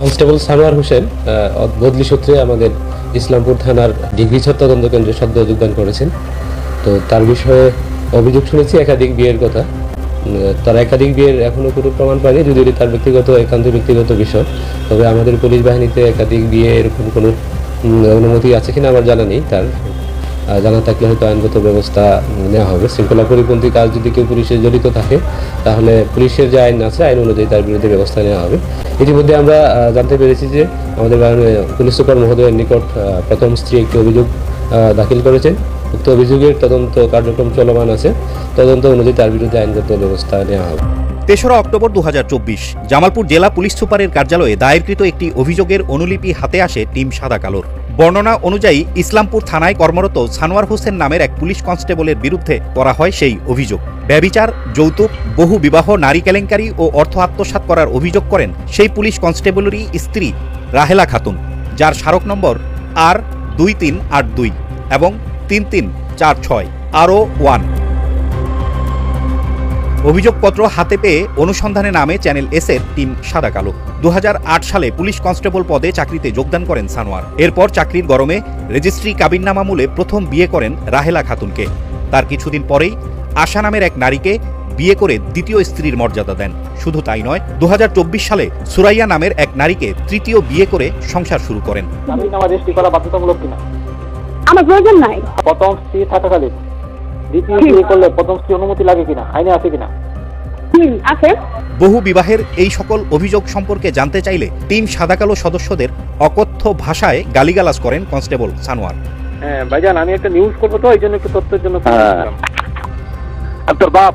Constable Sanowar Hossain বদলি সূত্রে আমাদের ইসলামপুর থানার ডিগ্রি ছাত্র তদন্ত কেন্দ্রে সদ্য যোগদান করেছেন। তো তার বিষয়ে অভিযোগ শুনেছি, একাধিক বিয়ের কথা। তার একাধিক বিয়ের এখনও কোনো প্রমাণ পায়নি যদি তার ব্যক্তিগত, একান্ত ব্যক্তিগত বিষয়। তবে আমাদের পুলিশ বাহিনীতে একাধিক বিয়ে এরকম কোনো অনুমতি আছে কিনা আমার জানা নেই, তার জানা থাকলে হয়তো আইনগত ব্যবস্থা নেওয়া হবে। শৃঙ্খলা পরিপন্থী কাজ যদি কেউ পুলিশের জড়িত থাকে, তাহলে পুলিশের যে আইন আছে, আইন অনুযায়ী তার বিরুদ্ধে ব্যবস্থা নেওয়া হবে। ইতিমধ্যে আমরা জানতে পেরেছি যে আমাদের পুলিশ সুপার মহোদয়ের নিকট প্রথম স্ত্রী একটি অভিযোগ দাখিল করেছেন। উক্ত অভিযোগের তদন্ত কার্যক্রম চলমান আছে। তদন্ত অনুযায়ী তার বিরুদ্ধে আইনগত ব্যবস্থা নেওয়া হবে। তেসরা অক্টোবর দু হাজার চব্বিশ, জামালপুর জেলা পুলিশ সুপারের কার্যালয়ে দায়েরকৃত একটি অভিযোগের অনুলিপি হাতে আসে টিম সাদা কালোর। বর্ণনা অনুযায়ী ইসলামপুর থানায় কর্মরত সানোয়ার হোসেন নামের এক পুলিশ কনস্টেবলের বিরুদ্ধে করা হয় সেই অভিযোগ। ব্যবিচার, যৌতুক, বহু বিবাহ, নারী কেলেঙ্কারি ও অর্থ আত্মসাৎ করার অভিযোগ করেন সেই পুলিশ কনস্টেবলেরই স্ত্রী রাহেলা খাতুন, যার স্মারক নম্বর আর দুই তিন আট দুই এবং তিন তিন চার ছয়, আরও ওয়ান। অভিযোগপত্র হাতে পেয়ে অনুসন্ধানে নামে চ্যানেল এস এর টিম সাদা কালো। দু সালে পুলিশ কনস্টেবল পদে চাকরিতে যোগদান করেন সানোয়ার। এরপর চাকরির গরমে রেজিস্ট্রি কাবিননামামূলে প্রথম বিয়ে করেন রাহেলা খাতুনকে। তার কিছুদিন পরেই আশা নামের এক নারীকে বিয়ে করে দ্বিতীয় স্ত্রীর মর্যাদা দেন। শুধু তাই নয় দু সালে সুরাইয়া নামের এক নারীকে তৃতীয় বিয়ে করে সংসার শুরু করেন। আমার প্রয়োজন নাই। প্রথম স্ত্রী থাকাকালীন। দ্বিতীয় বিয়ে করলে প্রথম স্ত্রী অনুমতি লাগে কিনা? আইনে আছে কিনা? আছে। বহু বিবাহের এই সকল অভিযোগ সম্পর্কে জানতে চাইলে টিম সাদাকালো সদস্যদের অকথ্য ভাষায় গালিগালাজ করেন কনস্টেবল সানোয়ার। হ্যাঁ ভাইজান আমি একটা নিউজ করব তো এই জন্য একটু তথ্যের জন্য আপনার বাপ?